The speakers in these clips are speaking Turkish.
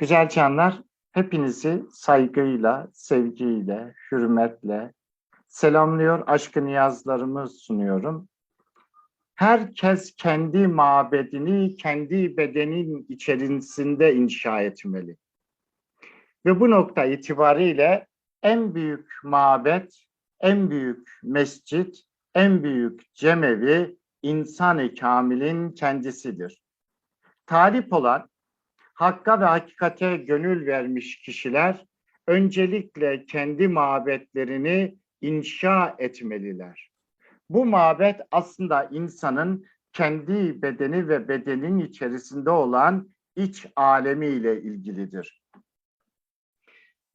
Güzel canlar, hepinizi saygıyla, sevgiyle, hürmetle selamlıyor, aşkı niyazlarımı sunuyorum. Herkes kendi mabedini kendi bedenin içerisinde inşa etmeli. Ve bu nokta itibariyle en büyük mabet, en büyük mescit, en büyük cemevi insan-ı kamilin kendisidir. Talip olan hakka ve hakikate gönül vermiş kişiler öncelikle kendi mabetlerini inşa etmeliler. Bu mabet aslında insanın kendi bedeni ve bedenin içerisinde olan iç alemi ile ilgilidir.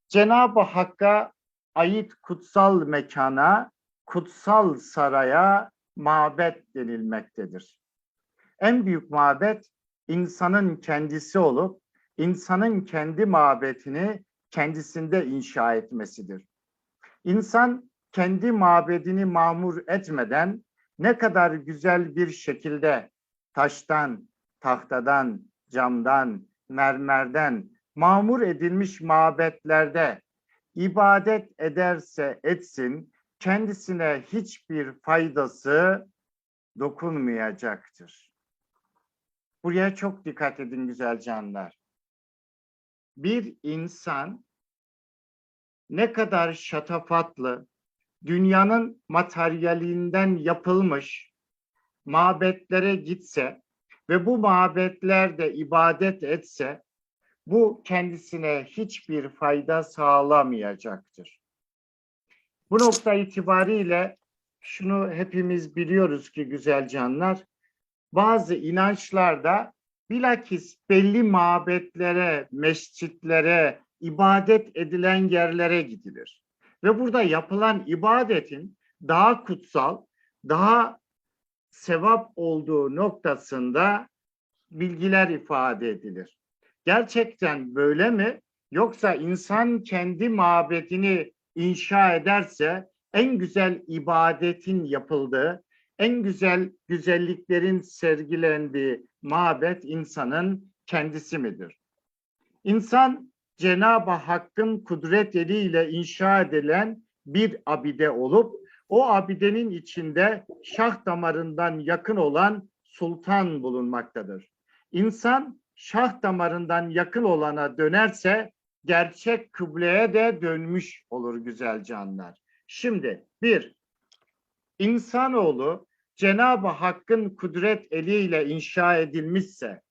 Cenab-ı Hakk'a ait kutsal mekana, kutsal saraya mabet denilmektedir. En büyük mabet insanın kendisi olup insanın kendi mabetini kendisinde inşa etmesidir. İnsan kendi mabedini mamur etmeden ne kadar güzel bir şekilde taştan, tahtadan, camdan, mermerden mamur edilmiş mabetlerde ibadet ederse etsin kendisine hiçbir faydası dokunmayacaktır. Buraya çok dikkat edin güzel canlar. Bir insan ne kadar şatafatlı, dünyanın materyalinden yapılmış mabetlere gitse ve bu mabetlerde ibadet etse, bu kendisine hiçbir fayda sağlamayacaktır. Bu nokta itibariyle şunu hepimiz biliyoruz ki güzel canlar, bazı inançlarda bilakis belli mabetlere, mescitlere, ibadet edilen yerlere gidilir. Ve burada yapılan ibadetin daha kutsal, daha sevap olduğu noktasında bilgiler ifade edilir. Gerçekten böyle mi? Yoksa insan kendi mabedini inşa ederse en güzel ibadetin yapıldığı, en güzel güzelliklerin sergilendiği mabet insanın kendisi midir? İnsan Cenab-ı Hakk'ın kudret eliyle inşa edilen bir abide olup o abidenin içinde şah damarından yakın olan sultan bulunmaktadır. İnsan şah damarından yakın olana dönerse gerçek kıbleye de dönmüş olur güzel canlar. Şimdi bir, insanoğlu Cenab-ı Hakk'ın kudret eliyle inşa edilmişse,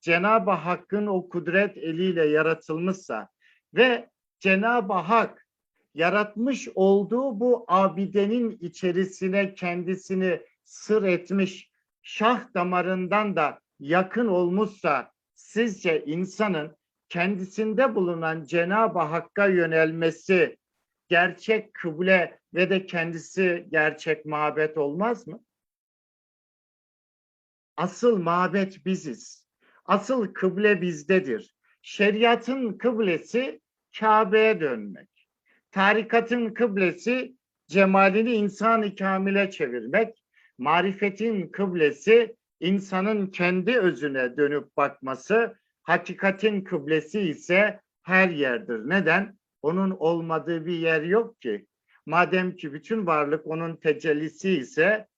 Cenab-ı Hakk'ın o kudret eliyle yaratılmışsa ve Cenab-ı Hak yaratmış olduğu bu abidenin içerisine kendisini sır etmiş, şah damarından da yakın olmuşsa sizce insanın kendisinde bulunan Cenab-ı Hakk'a yönelmesi gerçek kıble ve de kendisi gerçek mabet olmaz mı? Asıl mabet biziz. Asıl kıble bizdedir. Şeriatın kıblesi Kabe'ye dönmek. Tarikatın kıblesi cemalini insan-ı kamile çevirmek. Marifetin kıblesi insanın kendi özüne dönüp bakması. Hakikatin kıblesi ise her yerdir. Neden? Onun olmadığı bir yer yok ki. Madem ki bütün varlık onun tecellisi ise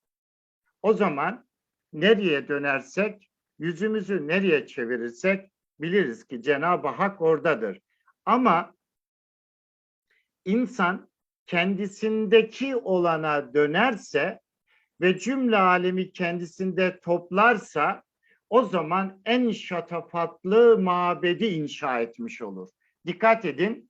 o zaman nereye dönersek, yüzümüzü nereye çevirirsek biliriz ki Cenab-ı Hak oradadır. Ama insan kendisindeki olana dönerse ve cümle alemi kendisinde toplarsa o zaman en şatafatlı mabedi inşa etmiş olur. Dikkat edin,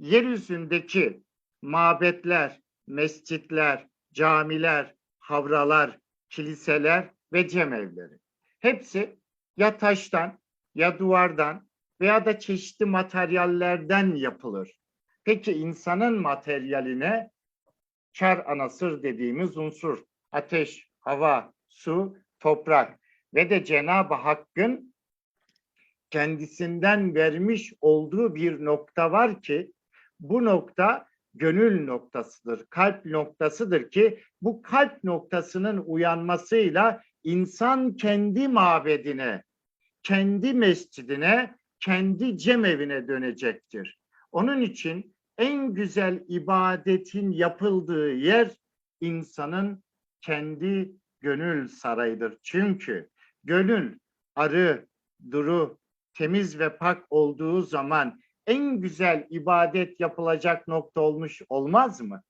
yeryüzündeki mabetler, mescitler, camiler, havralar, kiliseler ve cemevleri. Hepsi ya taştan ya duvardan veya da çeşitli materyallerden yapılır. Peki insanın materyaline çar anasır dediğimiz unsur, ateş, hava, su, toprak ve de Cenab-ı Hakk'ın kendisinden vermiş olduğu bir nokta var ki bu nokta gönül noktasıdır, kalp noktasıdır ki bu kalp noktasının uyanmasıyla insan kendi mabedine, kendi mescidine, kendi cemevine dönecektir. Onun için en güzel ibadetin yapıldığı yer insanın kendi gönül sarayıdır. Çünkü gönül arı, duru, temiz ve pak olduğu zaman en güzel ibadet yapılacak nokta olmuş olmaz mı?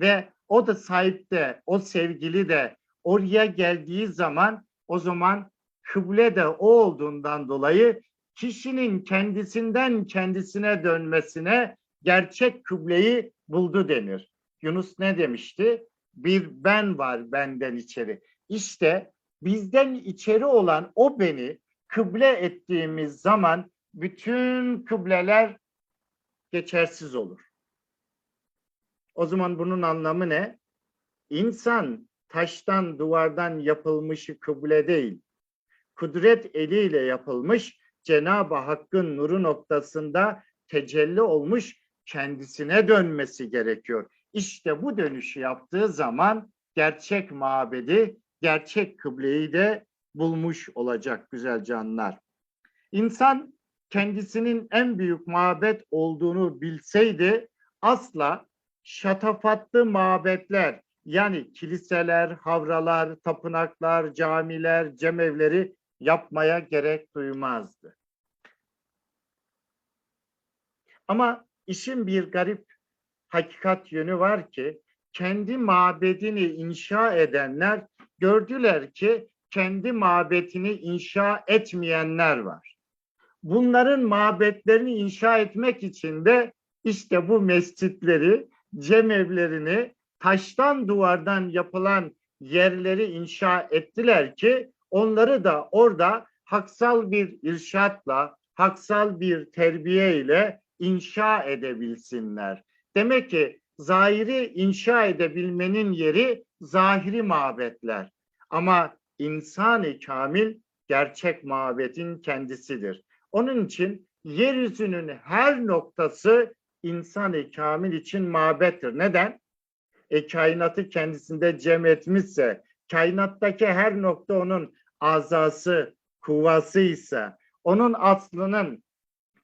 Ve o da sahip de, o sevgili de oraya geldiği zaman o zaman kıble de o olduğundan dolayı kişinin kendisinden kendisine dönmesine gerçek kıbleyi buldu denir. Yunus ne demişti? Bir ben var benden içeri. İşte bizden içeri olan o beni kıble ettiğimiz zaman bütün kıbleler geçersiz olur. O zaman bunun anlamı ne? İnsan taştan, duvardan yapılmışı kıble değil. Kudret eliyle yapılmış Cenab-ı Hakk'ın nuru noktasında tecelli olmuş kendisine dönmesi gerekiyor. İşte bu dönüşü yaptığı zaman gerçek mabedi, gerçek kıbleyi de bulmuş olacak güzel canlar. İnsan kendisinin en büyük mabet olduğunu bilseydi asla şatafatlı mabetler yani kiliseler, havralar, tapınaklar, camiler, cemevleri yapmaya gerek duymazdı. Ama işin bir garip hakikat yönü var ki kendi mabedini inşa edenler gördüler ki kendi mabetini inşa etmeyenler var. Bunların mabetlerini inşa etmek için de işte bu mescitleri, cemevlerini, taştan duvardan yapılan yerleri inşa ettiler ki onları da orada haksal bir irşatla, haksal bir terbiye ile inşa edebilsinler. Demek ki zahiri inşa edebilmenin yeri zahiri mabetler. Ama insan-ı kamil gerçek mabetin kendisidir. Onun için yeryüzünün her noktası insan-ı kamil için mabettir. Neden? E, kainatı kendisinde cem etmişse, kainattaki her nokta onun azası, kuvvasıysa, onun aslının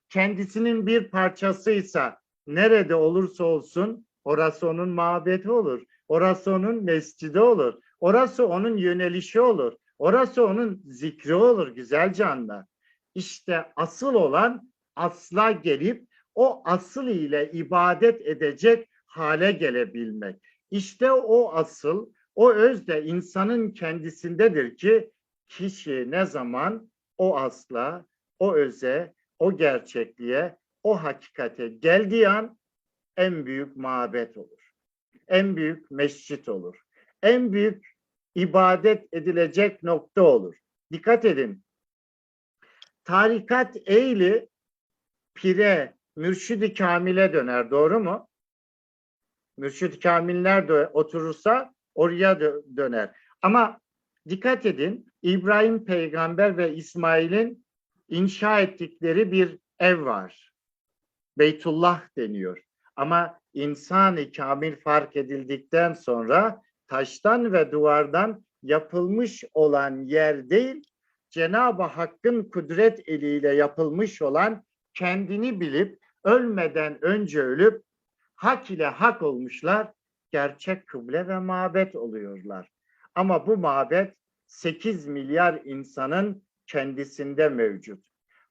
kendisinin bir parçasıysa nerede olursa olsun orası onun mabedi olur. Orası onun mescidi olur. Orası onun yönelişi olur. Orası onun zikri olur güzel canlar. İşte asıl olan asla gelip o asıl ile ibadet edecek hale gelebilmek. İşte o asıl, o öz de insanın kendisindedir ki kişi ne zaman o asla, o öze, o gerçekliğe, o hakikate geldiği an en büyük mabet olur. En büyük mescit olur. En büyük ibadet edilecek nokta olur. Dikkat edin. Tarikat eğli pire, mürşidi kamile döner. Doğru mu? Mürşid kamil nerede oturursa oraya döner. Ama dikkat edin İbrahim peygamber ve İsmail'in inşa ettikleri bir ev var. Beytullah deniyor. Ama insan-ı kamil fark edildikten sonra taştan ve duvardan yapılmış olan yer değil, Cenab-ı Hakk'ın kudret eliyle yapılmış olan kendini bilip ölmeden önce ölüp hak ile hak olmuşlar, gerçek kıble ve mabet oluyorlar. Ama bu mabet 8 milyar insanın kendisinde mevcut.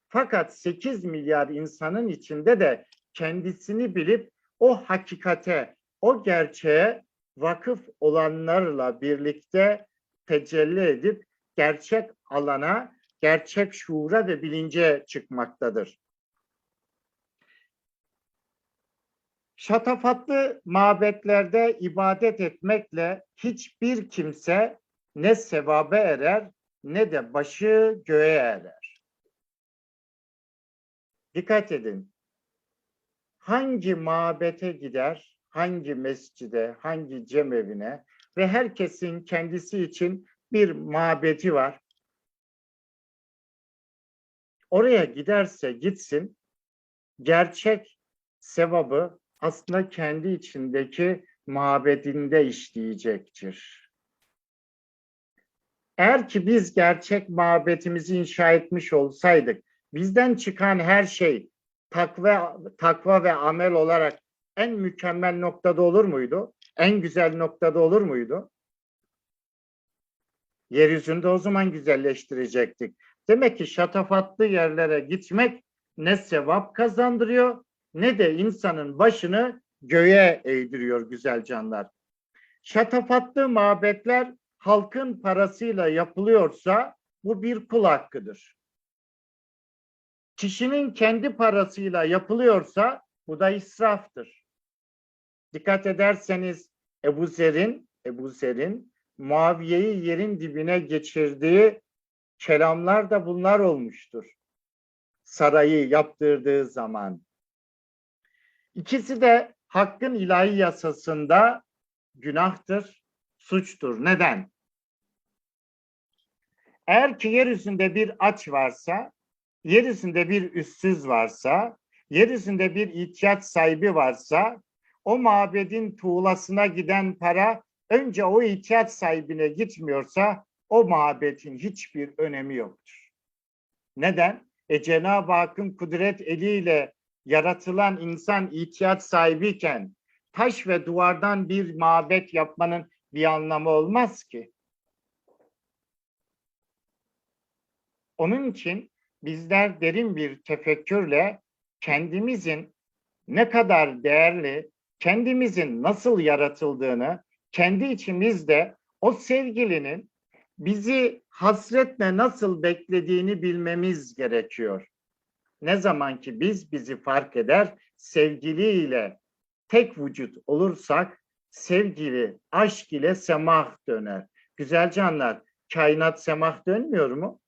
Fakat 8 milyar insanın içinde de kendisini bilip o hakikate, o gerçeğe vakıf olanlarla birlikte tecelli edip gerçek alana, gerçek şuura ve bilince çıkmaktadır. Şatafatlı mabetlerde ibadet etmekle hiçbir kimse ne sevabe erer ne de başı göğe erer. Dikkat edin. Hangi mabete gider, hangi mescide, hangi cemevine ve herkesin kendisi için bir mabeti var. Oraya giderse gitsin, gerçek sevabı aslında kendi içindeki mabedinde işleyecektir. Eğer ki biz gerçek mabetimizi inşa etmiş olsaydık, bizden çıkan her şey takva, takva ve amel olarak en mükemmel noktada olur muydu? En güzel noktada olur muydu? Yeryüzünde o zaman güzelleştirecektik. Demek ki şatafatlı yerlere gitmek ne sevap kazandırıyor ne de insanın başını göğe eğdiriyor güzel canlar. Şatafatlı mabetler halkın parasıyla yapılıyorsa bu bir kul hakkıdır. Kişinin kendi parasıyla yapılıyorsa bu da israftır. Dikkat ederseniz Ebu Zer'in Ebu Zer'in Muaviye'yi yerin dibine geçirdiği kelamlar da bunlar olmuştur. Sarayı yaptırdığı zaman. İkisi de hakkın ilahi yasasında günahtır, suçtur. Neden? Eğer ki yeryüzünde bir aç varsa, yeryüzünde bir üstsüz varsa, yeryüzünde bir ihtiyaç sahibi varsa, o mabedin tuğlasına giden para önce o ihtiyaç sahibine gitmiyorsa o mabedin hiçbir önemi yoktur. Neden? E Cenab-ı Hakk'ın kudret eliyle yaratılan insan ihtiyaç sahibiyken taş ve duvardan bir mabet yapmanın bir anlamı olmaz ki. Onun için bizler derin bir tefekkürle kendimizin ne kadar değerli, kendimizin nasıl yaratıldığını, kendi içimizde o sevgilinin bizi hasretle nasıl beklediğini bilmemiz gerekiyor. Ne zaman ki biz bizi fark eder, sevgiliyle tek vücut olursak sevgili, aşk ile semah döner. Güzel canlar, kainat semah dönmüyor mu?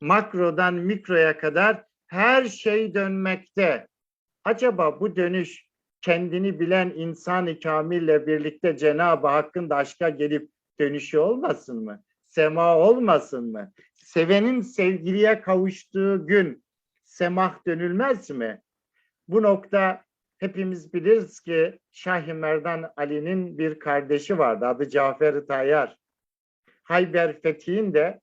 Makrodan mikroya kadar her şey dönmekte. Acaba bu dönüş kendini bilen insan-ı kamille birlikte Cenab-ı Hakk'ın da aşka gelip dönüşü olmasın mı? Sema olmasın mı? Sevenin sevgiliye kavuştuğu gün semah dönülmez mi? Bu nokta hepimiz biliriz ki Şah-ı Merdan Ali'nin bir kardeşi vardı. Adı Cafer Tayyar. Hayber Fethi'nde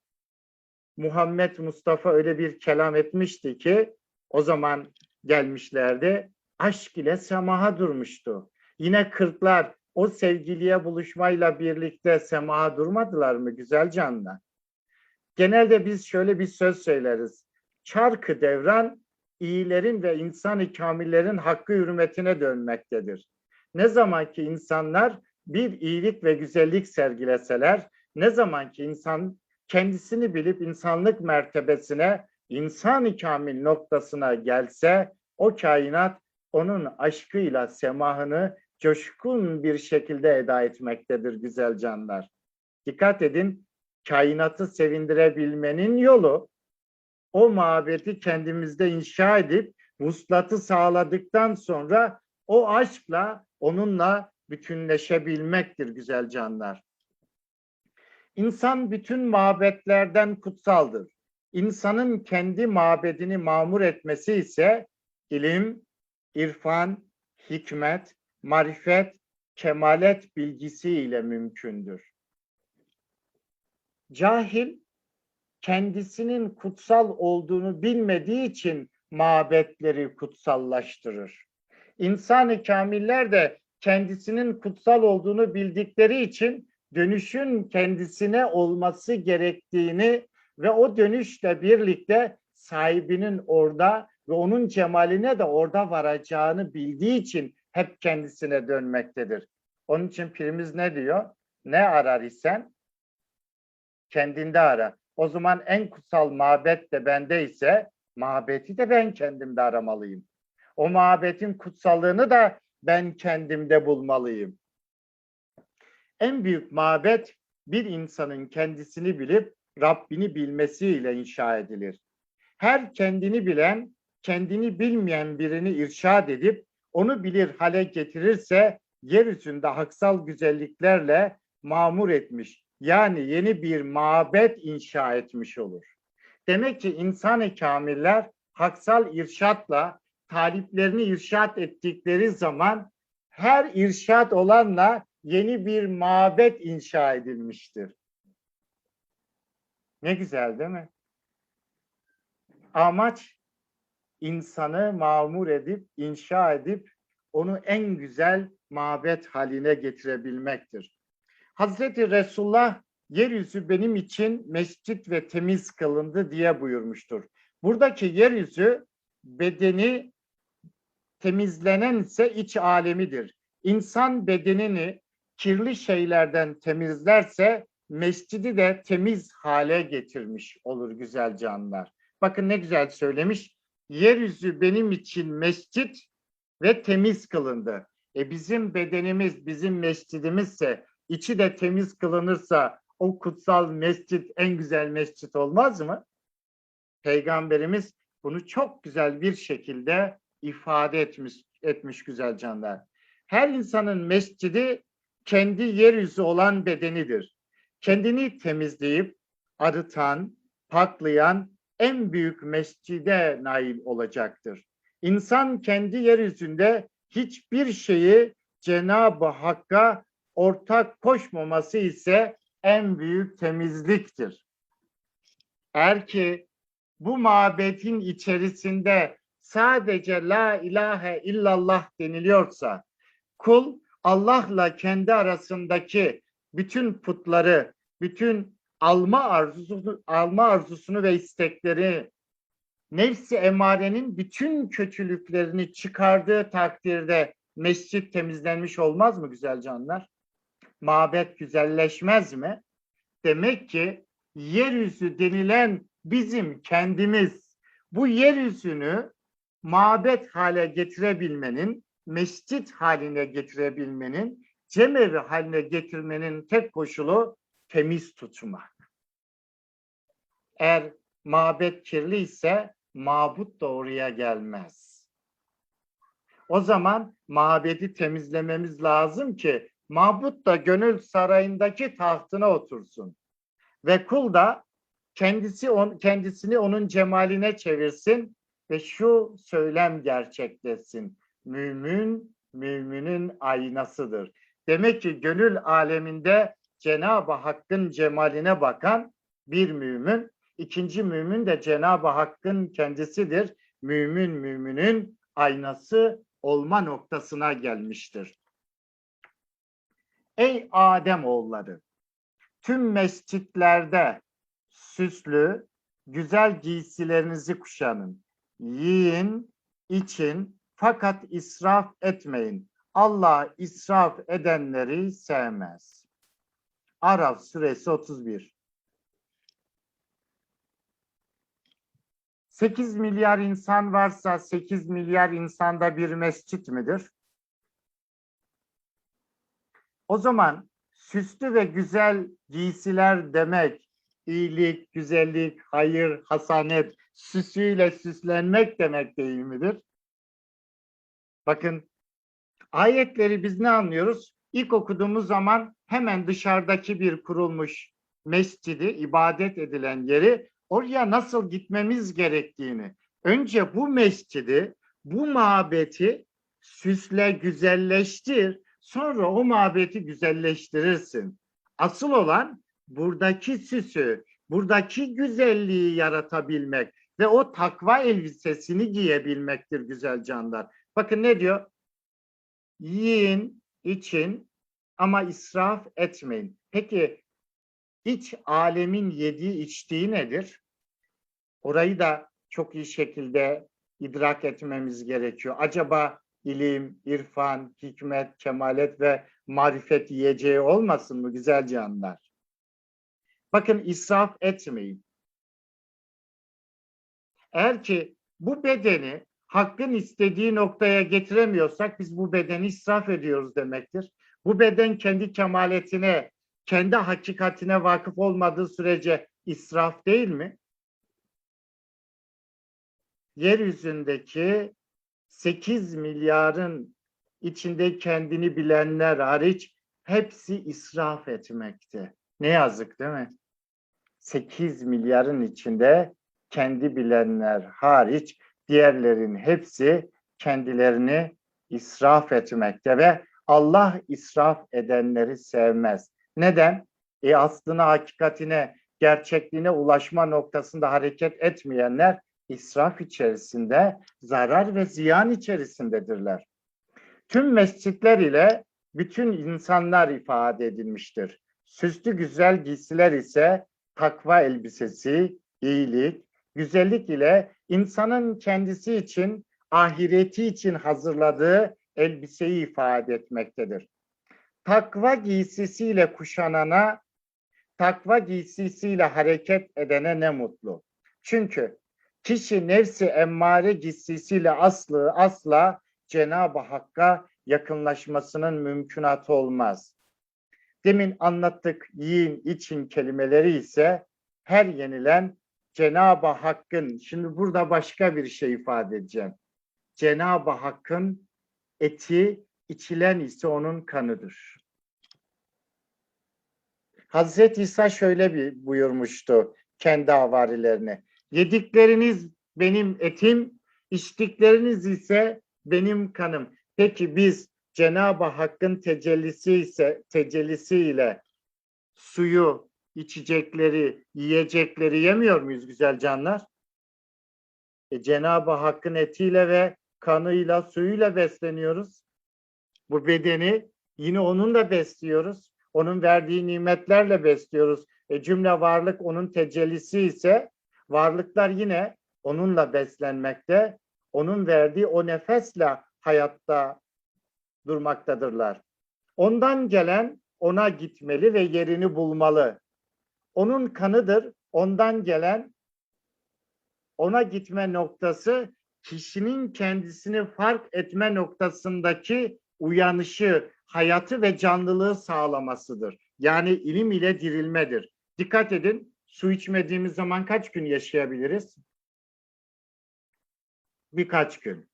Muhammed Mustafa öyle bir kelam etmişti ki o zaman gelmişlerdi. Aşk ile semaha durmuştu. Yine kırklar o sevgiliye buluşmayla birlikte semaha durmadılar mı güzel canlar? Genelde biz şöyle bir söz söyleriz. Çarkı devran iyilerin ve insan-ı kamillerin hakkı hürmetine dönmektedir. Ne zaman ki insanlar bir iyilik ve güzellik sergileseler, ne zaman ki insan kendisini bilip insanlık mertebesine, insan-ı kamil noktasına gelse, o kainat onun aşkıyla semahını coşkun bir şekilde eda etmektedir güzel canlar. Dikkat edin, kainatı sevindirebilmenin yolu o mabeti kendimizde inşa edip vuslatı sağladıktan sonra o aşkla onunla bütünleşebilmektir güzel canlar. İnsan bütün mabetlerden kutsaldır. İnsanın kendi mabedini mamur etmesi ise ilim, irfan, hikmet, marifet, kemalet bilgisi ile mümkündür. Cahil kendisinin kutsal olduğunu bilmediği için mabetleri kutsallaştırır. İnsan-ı kamiller de kendisinin kutsal olduğunu bildikleri için dönüşün kendisine olması gerektiğini ve o dönüşle birlikte sahibinin orada ve onun cemaline de orada varacağını bildiği için hep kendisine dönmektedir. Onun için pirimiz ne diyor? Ne arar isen kendinde ara. O zaman en kutsal mabet de bende ise mabeti de ben kendimde aramalıyım. O mabetin kutsallığını da ben kendimde bulmalıyım. En büyük mabet bir insanın kendisini bilip Rabbini bilmesiyle inşa edilir. Her kendini bilen, kendini bilmeyen birini irşad edip onu bilir hale getirirse yeryüzünde haksal güzelliklerle mamur etmiş. Yani yeni bir mabet inşa etmiş olur. Demek ki insan-ı kamiller haksal irşatla taliplerini irşat ettikleri zaman her irşat olanla yeni bir mabet inşa edilmiştir. Ne güzel değil mi? Amaç insanı mamur edip, inşa edip onu en güzel mabet haline getirebilmektir. Hazreti Resulullah yeryüzü benim için mescit ve temiz kılındı diye buyurmuştur. Buradaki yeryüzü bedeni temizlenen ise iç alemidir. İnsan bedenini kirli şeylerden temizlerse mescidi de temiz hale getirmiş olur güzel canlar. Bakın ne güzel söylemiş. Yeryüzü benim için mescit ve temiz kılındı. E bizim bedenimiz bizim mescidimizse içi de temiz kılınırsa o kutsal mescit en güzel mescit olmaz mı? Peygamberimiz bunu çok güzel bir şekilde ifade etmiş, etmiş güzel canlar. Her insanın mescidi kendi yeryüzü olan bedenidir. Kendini temizleyip arıtan, paklayan en büyük mescide nail olacaktır. İnsan kendi yeryüzünde hiçbir şeyi Cenab-ı Hakk'a ortak koşmaması ise en büyük temizliktir. Eğer ki bu mabetin içerisinde sadece la ilahe illallah deniliyorsa kul Allah'la kendi arasındaki bütün putları, bütün alma arzusunu, alma arzusunu ve istekleri nefsi emarenin bütün kötülüklerini çıkardığı takdirde mescit temizlenmiş olmaz mı güzel canlar? Mabet güzelleşmez mi? Demek ki yeryüzü denilen bizim kendimiz bu yeryüzünü mabet hale getirebilmenin, mescit haline getirebilmenin, cemevi haline getirmenin tek koşulu temiz tutmak. Eğer mabet kirli ise mabut da oraya gelmez. O zaman mabedi temizlememiz lazım ki mabut da gönül sarayındaki tahtına otursun. Ve kul da kendisi on, kendisini onun cemaline çevirsin ve şu söylem gerçekleşsin. Mümin, müminin aynasıdır. Demek ki gönül aleminde Cenab-ı Hakk'ın cemaline bakan bir mümin, ikinci mümin de Cenab-ı Hakk'ın kendisidir. Mümin müminin aynası olma noktasına gelmiştir. Ey Adem oğulları, tüm mescitlerde süslü, güzel giysilerinizi kuşanın. Yiyin, için fakat israf etmeyin. Allah israf edenleri sevmez. Araf suresi 31. 8 milyar insan varsa 8 milyar insanda bir mescit midir? O zaman süslü ve güzel giysiler demek iyilik, güzellik, hayır, hasanet, süsüyle süslenmek demek değil midir? Bakın ayetleri biz ne anlıyoruz? İlk okuduğumuz zaman hemen dışarıdaki bir kurulmuş mescidi, ibadet edilen yeri oraya nasıl gitmemiz gerektiğini, önce bu mescidi, bu mabeti süsle, güzelleştir, sonra o mabeti güzelleştirirsin. Asıl olan buradaki süsü, buradaki güzelliği yaratabilmek ve o takva elbisesini giyebilmektir güzel canlar. Bakın ne diyor? Yiyin, için ama israf etmeyin. Peki iç alemin yediği içtiği nedir? Orayı da çok iyi şekilde idrak etmemiz gerekiyor. Acaba ilim, irfan, hikmet, kemalet ve marifet yiyeceği olmasın mı güzel canlar? Bakın israf etmeyin. Eğer ki bu bedeni hakkın istediği noktaya getiremiyorsak biz bu bedeni israf ediyoruz demektir. Bu beden kendi kemaletine, kendi hakikatine vakıf olmadığı sürece israf değil mi? Yeryüzündeki 8 milyarın içinde kendini bilenler hariç hepsi israf etmekte. Ne yazık değil mi? 8 milyarın içinde kendi bilenler hariç diğerlerin hepsi kendilerini israf etmekte ve Allah israf edenleri sevmez. Neden? E aslına, hakikatine, gerçekliğine ulaşma noktasında hareket etmeyenler israf içerisinde, zarar ve ziyan içerisindedirler. Tüm mescitler ile bütün insanlar ifade edilmiştir. Süslü güzel giysiler ise takva elbisesi, iyilik, güzellik ile insanın kendisi için, ahireti için hazırladığı elbiseyi ifade etmektedir. Takva giysisiyle kuşanana, takva giysisiyle hareket edene ne mutlu. Çünkü kişi nefsi emmare giysisiyle aslı asla Cenab-ı Hakk'a yakınlaşmasının mümkünatı olmaz. Demin anlattık yiyin için kelimeleri ise her yenilen Cenab-ı Hakk'ın, şimdi burada başka bir şey ifade edeceğim. Cenab-ı Hakk'ın eti içilen ise onun kanıdır. Hazreti İsa şöyle bir buyurmuştu kendi havarilerine. Yedikleriniz benim etim, içtikleriniz ise benim kanım. Peki biz Cenab-ı Hakk'ın tecellisi ise tecellisiyle suyu, içecekleri, yiyecekleri yemiyor muyuz güzel canlar? E, Cenab-ı Hakk'ın etiyle ve kanıyla, suyuyla besleniyoruz. Bu bedeni yine onunla besliyoruz. Onun verdiği nimetlerle besliyoruz. E, cümle varlık onun tecellisi ise varlıklar yine onunla beslenmekte. Onun verdiği o nefesle hayatta durmaktadırlar. Ondan gelen ona gitmeli ve yerini bulmalı. Onun kanıdır. Ondan gelen ona gitme noktası kişinin kendisini fark etme noktasındaki uyanışı, hayatı ve canlılığı sağlamasıdır. Yani ilim ile dirilmedir. Dikkat edin, su içmediğimiz zaman kaç gün yaşayabiliriz? Birkaç gün.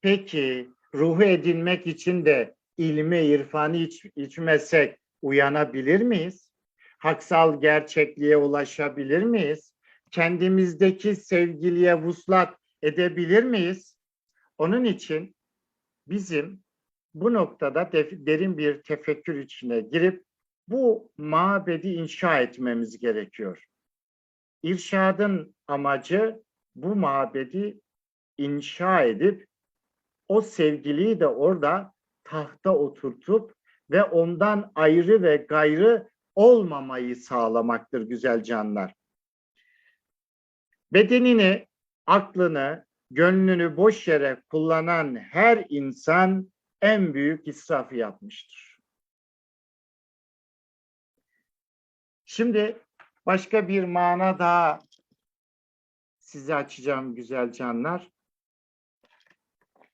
Peki ruhu edinmek için de ilmi, irfanı iç, içmesek uyanabilir miyiz? Haksal gerçekliğe ulaşabilir miyiz? Kendimizdeki sevgiliye vuslat edebilir miyiz? Onun için bizim bu noktada derin bir tefekkür içine girip bu mabedi inşa etmemiz gerekiyor. İrşadın amacı bu mabedi inşa edip o sevgiliyi de orada tahta oturtup ve ondan ayrı ve gayrı olmamayı sağlamaktır güzel canlar. Bedenini, aklını, gönlünü boş yere kullanan her insan en büyük israfı yapmıştır. Şimdi başka bir mana daha size açacağım güzel canlar.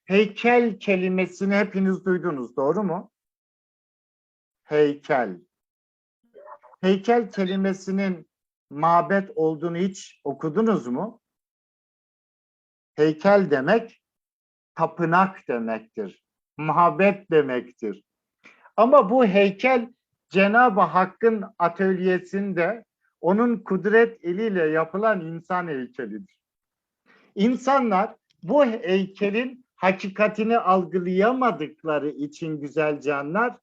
Heykel kelimesini hepiniz duydunuz, doğru mu? Heykel. Heykel kelimesinin mabet olduğunu hiç okudunuz mu? Heykel demek tapınak demektir. Muhabbet demektir. Ama bu heykel Cenab-ı Hakk'ın atölyesinde onun kudret eliyle yapılan insan heykelidir. İnsanlar bu heykelin hakikatini algılayamadıkları için güzel canlar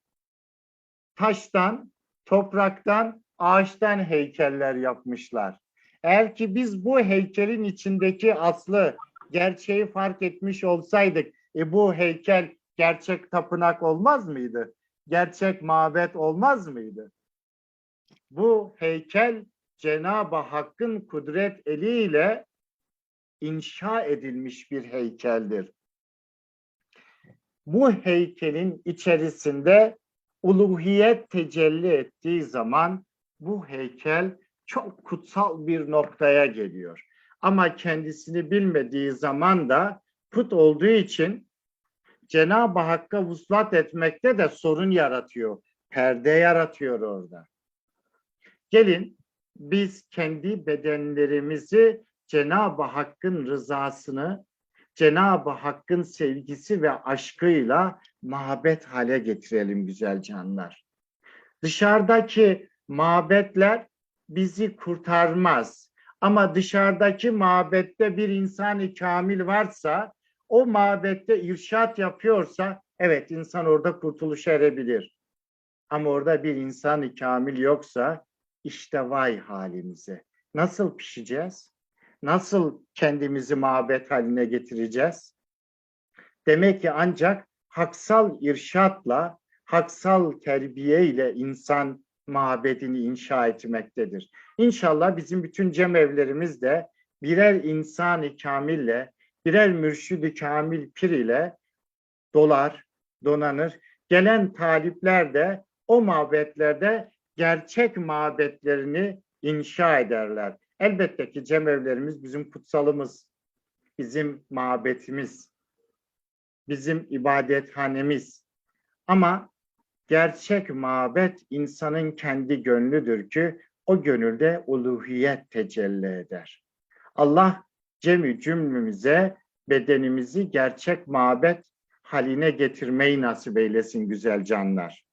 taştan, topraktan, ağaçtan heykeller yapmışlar. Eğer ki biz bu heykelin içindeki aslı, gerçeği fark etmiş olsaydık, e bu heykel gerçek tapınak olmaz mıydı? Gerçek mabet olmaz mıydı? Bu heykel Cenab-ı Hakk'ın kudret eliyle inşa edilmiş bir heykeldir. Bu heykelin içerisinde uluhiyet tecelli ettiği zaman bu heykel çok kutsal bir noktaya geliyor. Ama kendisini bilmediği zaman da put olduğu için Cenab-ı Hakk'a vuslat etmekte de sorun yaratıyor. Perde yaratıyor orada. Gelin biz kendi bedenlerimizi Cenab-ı Hakk'ın rızasını, Cenab-ı Hakk'ın sevgisi ve aşkıyla mabet hale getirelim güzel canlar. Dışarıdaki mabetler bizi kurtarmaz. Ama dışarıdaki mabette bir insan kamil varsa, o mabette irşat yapıyorsa, evet insan orada kurtuluşa erebilir. Ama orada bir insan kamil yoksa, işte vay halimize. Nasıl pişeceğiz? nasıl kendimizi mabet haline getireceğiz? Demek ki ancak haksal irşatla, haksal terbiye ile insan mabedini inşa etmektedir. İnşallah bizim bütün cemevlerimiz de birer insan-ı kamille, birer mürşid-i kamil pir ile dolar, donanır. Gelen talipler de o mabetlerde gerçek mabetlerini inşa ederler. Elbette ki cemevlerimiz bizim kutsalımız, bizim mabetimiz, bizim ibadethanemiz. Ama gerçek mabet insanın kendi gönlüdür ki o gönülde uluhiyet tecelli eder. Allah cemi cümlemize bedenimizi gerçek mabet haline getirmeyi nasip eylesin güzel canlar.